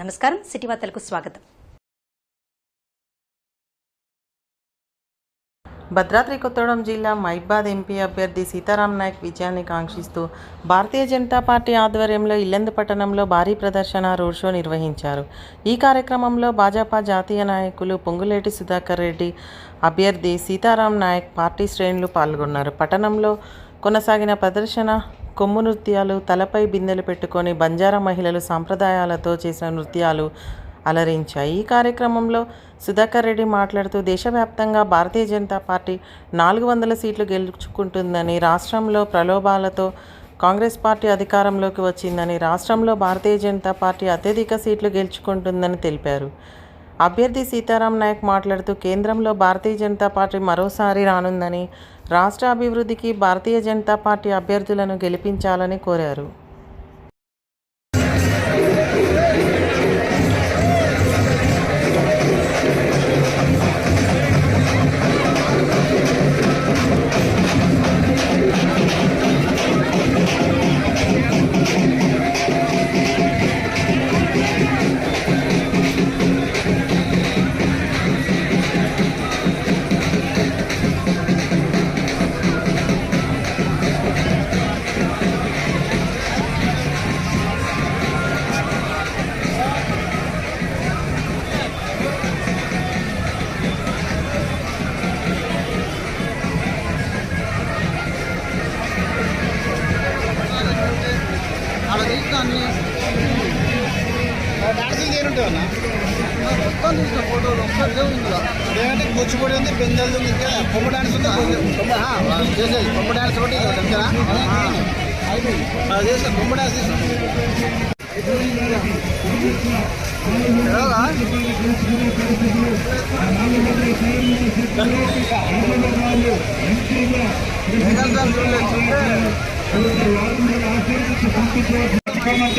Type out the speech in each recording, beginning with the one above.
నమస్కారం. సిటీ వార్తలకు స్వాగతం. భద్రాద్రి కొత్తగూడెం జిల్లా మైబాద్ ఎంపీ అభ్యర్థి సీతారాం నాయక్ విజయాన్ని కాంక్షిస్తూ భారతీయ జనతా పార్టీ ఆధ్వర్యంలో ఇల్లందు పట్టణంలో భారీ ప్రదర్శన రోడ్ షో నిర్వహించారు. ఈ కార్యక్రమంలో భాజపా జాతీయ నాయకులు పొంగులేటి సుధాకర్ రెడ్డి అభ్యర్థి సీతారాం నాయక్ పార్టీ శ్రేణులు పాల్గొన్నారు. పట్టణంలో కొనసాగిన ప్రదర్శన కొమ్ము నృత్యాలు తలపై బిందెలు పెట్టుకొని బంజారా మహిళలు సాంప్రదాయాలతో చేసిన నృత్యాలు అలరించాయి. ఈ కార్యక్రమంలో సుధాకర్ రెడ్డి మాట్లాడుతూ దేశవ్యాప్తంగా భారతీయ జనతా పార్టీ నాలుగు వందల సీట్లు గెలుచుకుంటుందని రాష్ట్రంలో ప్రలోభాలతో కాంగ్రెస్ పార్టీ అధికారంలోకి వచ్చిందని రాష్ట్రంలో భారతీయ జనతా పార్టీ అత్యధిక సీట్లు గెలుచుకుంటుందని తెలిపారు. అభ్యర్థి సీతారాం నాయక్ మాట్లాడుతూ కేంద్రంలో భారతీయ జనతా పార్టీ మరోసారి రానుందని రాష్ట్ర అభివృద్ధికి భారతీయ జనతా పార్టీ అభ్యర్థులను గెలిపించాలని కోరారు. కూచిపూడి ఉంది బెంజల్ ఉంది ఇంకా కొమ్మ డాన్స్ ఉంది చేసేది కొమ్మ డాన్స్. ఒకటి ఇది ఒకటి కొమ్మ డాన్స్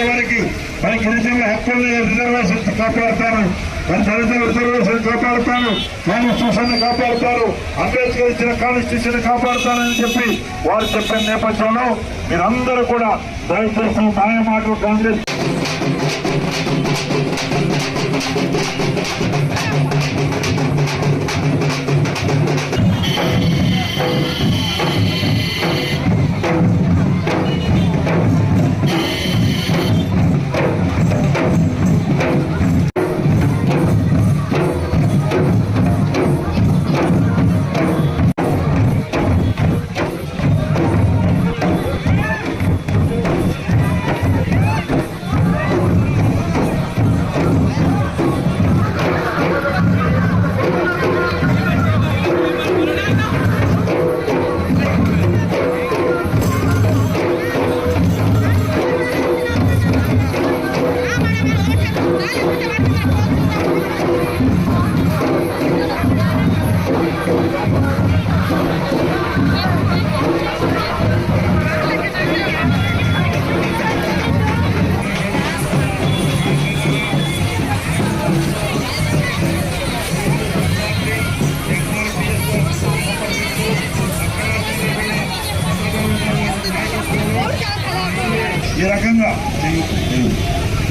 వరకు మన గిరిజనుల హక్కుల్ని రిజర్వేషన్ కాపాడతారు మన దళిత రిజర్వేషన్ కాపాడుతాను కాన్స్టిట్యూషన్ కాపాడుతారు. అంబేద్కర్ ఇచ్చిన కాన్స్టిట్యూషన్ కాపాడుతానని చెప్పి వారు చెప్పిన నేపథ్యంలో మీరందరూ కూడా దయచేసి న్యాయ మాటలు కాంగ్రెస్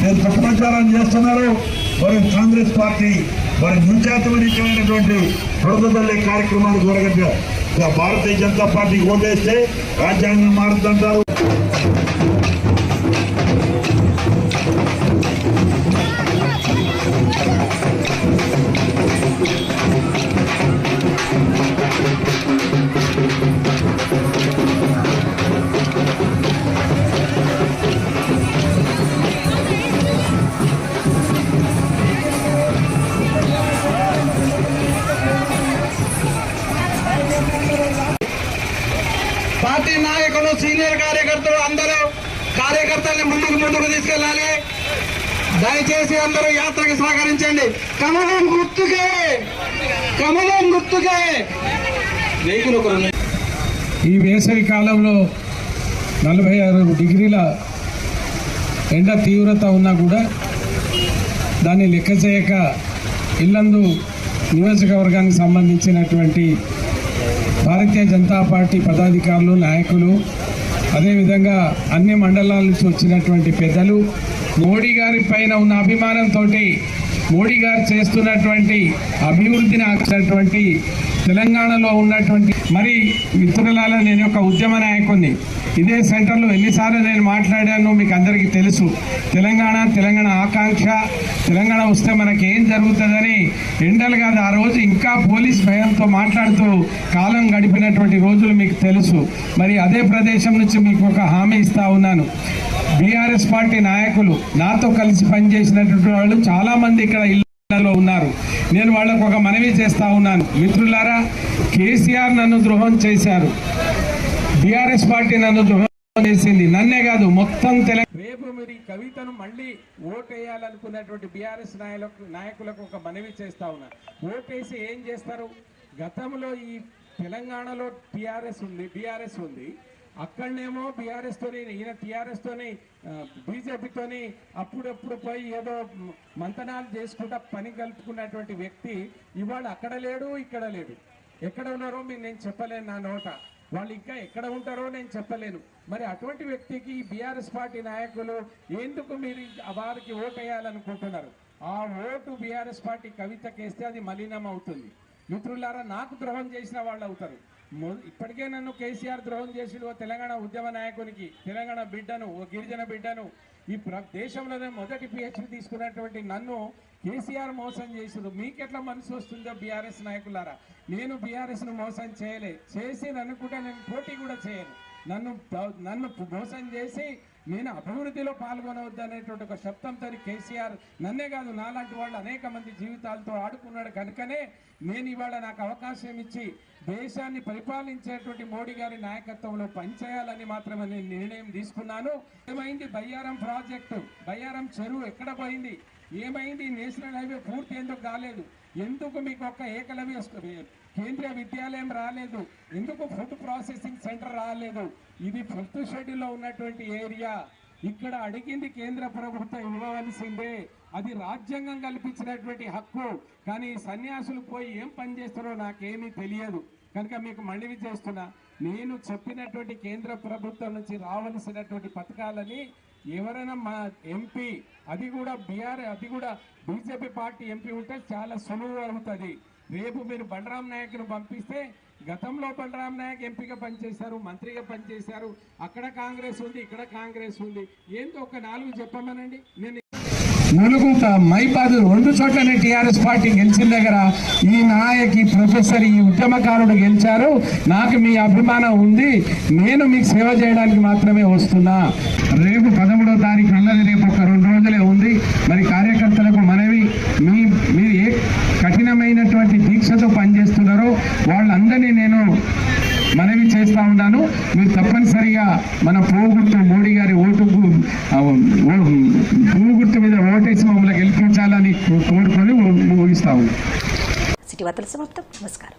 మీరు కుట్రచారం చేస్తున్నారు. మరి కాంగ్రెస్ పార్టీ మరి ముంచాతమైనటువంటి ప్రొద్దుతల్లి కార్యక్రమాలు జరగట్లేదు భారతీయ జనతా పార్టీకి ఓటేస్తే రాజ్యాంగం మారుతుంటారు. ముందుకు తీసుకెళ్ళాలి. దయచేసి అందరూ యాత్రకి సహకరించండి. కమలం గుర్తుకే. కమలం గుర్తుకే. ఈ వేసవి కాలంలో నలభై ఆరు డిగ్రీల ఎండ తీవ్రత ఉన్నా కూడా దాన్ని లెక్క చేయక ఇల్లందు నియోజకవర్గానికి సంబంధించినటువంటి భారతీయ జనతా పార్టీ పదాధికారులు నాయకులు అదేవిధంగా అన్ని మండలాల నుంచి వచ్చినటువంటి పెద్దలు మోడీ గారి పైన ఉన్న అభిమానంతో మోడీ గారు చేస్తున్నటువంటి అభివృద్ధిని ఆచినటువంటి తెలంగాణలో ఉన్నటువంటి మరి మిత్రులాల నేను ఒక ఉద్యమ నాయకుడిని ఇదే సెంటర్లో ఎన్నిసార్లు నేను మాట్లాడాను మీకు అందరికీ తెలుసు. తెలంగాణ తెలంగాణ ఆకాంక్ష తెలంగాణ వస్తే మనకి ఏం జరుగుతుందని ఎండలు కాదు ఆ రోజు ఇంకా పోలీస్ భయంతో మాట్లాడుతూ కాలం గడిపినటువంటి రోజులు మీకు తెలుసు. మరి అదే ప్రదేశం నుంచి మీకు ఒక హామీ ఇస్తా ఉన్నాను. బీఆర్ఎస్ పార్టీ నాయకులు నాతో కలిసి పనిచేసినటువంటి వాళ్ళు చాలామంది ఇక్కడ ఇళ్ళలో ఉన్నారు. నేను వాళ్ళకు ఒక మనవి చేస్తా ఉన్నాను. మిత్రులారా కేసీఆర్ నన్ను ద్రోహం చేశారు. బీఆర్ఎస్ పార్టీ నన్ను ద్రోహం చేసింది. నన్నే కాదు మొత్తం తెలంగాణ రేపు మీరు కవితను మళ్ళీ ఓటేయాలనుకున్నటువంటి బీఆర్ఎస్ నాయకులకు నాయకులకు ఒక మనవి చేస్తా ఉన్నా. ఓటేసి ఏం చేస్తారు? గతంలో ఈ తెలంగాణలో టీఆర్ఎస్ ఉంది బీఆర్ఎస్ ఉంది. అక్కడనేమో బీఆర్ఎస్ తోని ఈయన టీఆర్ఎస్ తోని బీజేపీతోని అప్పుడప్పుడు పోయి ఏదో మంతనాలు చేసుకుంటా పని కలుపుకున్నటువంటి వ్యక్తి ఇవాళ అక్కడ లేడు ఇక్కడ లేడు. ఎక్కడ ఉన్నారో మీరు నేను చెప్పలేను నా నోట. వాళ్ళు ఇంకా ఎక్కడ ఉంటారో నేను చెప్పలేను. మరి అటువంటి వ్యక్తికి బీఆర్ఎస్ పార్టీ నాయకులు ఎందుకు మీరు వారికి ఓటు వేయాలనుకుంటున్నారు ఆ ఓటు బీఆర్ఎస్ పార్టీ కవితకేస్తే అది మలినం అవుతుంది మిత్రులారా నాకు ద్రోహం చేసిన వాళ్ళు అవుతారు. ఇప్పటికే నన్ను కేసీఆర్ ద్రోహం చేసిండు ఓ తెలంగాణ ఉద్యమ నాయకునికి తెలంగాణ బిడ్డను ఓ గిరిజన బిడ్డను. ఈ ప్ర దేశంలోనే మొదటి పిహెచ్డి తీసుకున్నటువంటి నన్ను కేసీఆర్ మోసం చేసిండు. మీకెట్లా మనసు వస్తుందో బీఆర్ఎస్ నాయకులారా? నేను బీఆర్ఎస్ను మోసం చేయలే. చేసి నన్ను కూడా నేను పోటీ కూడా చేయను. నన్ను నన్ను మోసం చేసి నేను అభివృద్ధిలో పాల్గొనవద్దు అనేటువంటి ఒక శబ్దంతో కేసీఆర్ నన్నే కాదు నాలాంటి వాళ్ళు అనేక మంది జీవితాలతో ఆడుకున్నాడు కనుకనే నేను ఇవాళ నాకు అవకాశం ఇచ్చి దేశాన్ని పరిపాలించేటువంటి మోడీ గారి నాయకత్వంలో పనిచేయాలని మాత్రమే నేను నిర్ణయం తీసుకున్నాను. ఏమైంది? బయ్యారం ప్రాజెక్టు బయ్యారం చెరువు ఎక్కడ పోయింది? ఏమైంది? నేషనల్ హైవే పూర్తి ఎందుకు కాలేదు? ఎందుకు మీకు ఒక ఏకలవ్య కేంద్రీయ విద్యాలయం రాలేదు? ఎందుకు ఫుడ్ ప్రాసెసింగ్ సెంటర్ రాలేదు? ఇది ఫిఫ్త్ షెడ్యూల్లో ఉన్నటువంటి ఏరియా. ఇక్కడ అడిగింది కేంద్ర ప్రభుత్వం ఇవ్వవలసిందే. అది రాజ్యాంగం కల్పించినటువంటి హక్కు. కానీ ఈ సన్యాసులు పోయి ఏం పనిచేస్తారో నాకేమీ తెలియదు. కనుక మీకు మళ్ళీ చేస్తున్నా నేను చెప్పినటువంటి కేంద్ర ప్రభుత్వం నుంచి రావలసినటువంటి పథకాలని ఎవరైనా మా ఎంపీ అది కూడా బీఆర్ అది కూడా బీజేపీ పార్టీ ఎంపీ ఉంటే చాలా సులువు అవుతుంది. రేపు మీరు బలరాం నాయక్ను పంపిస్తే గతంలో బలరాం నాయక్ ఎంపీగా పనిచేశారు మంత్రిగా పనిచేశారు. అక్కడ కాంగ్రెస్ ఉంది ఇక్కడ కాంగ్రెస్ ఉంది. ఏందో ఒక నాలుగు చెప్పమనండి. నేను ములుగు మైపాదు రెండు చోట్లనే టీఆర్ఎస్ పార్టీ గెలిచిన దగ్గర ఈ నాయక్ ఈ ప్రొఫెసర్ ఈ ఉద్యమకారుడు గెలిచారు. నాకు మీ అభిమానం ఉంది. నేను మీకు సేవ చేయడానికి మాత్రమే వస్తున్నా. రేపు పదమూడో తారీఖు అన్నది రేపు ఒక రెండు రోజులే ఉంది. మరి కార్యకర్తలకు మనవి మీ మీరు ఏ కఠినమైనటువంటి దీక్షతో పనిచేస్తున్నారో వాళ్ళందరినీ నేను మనవి చేస్తా ఉన్నాను. మీరు తప్పనిసరిగా మన పోగుర్తు మోడీ గారి ఓటుకు పోగుర్తు మీద ఓటేసి మమ్మల్ని గెలిపించాలని కోరుకొని ముగిస్తా సమాప్తం. నమస్కారం.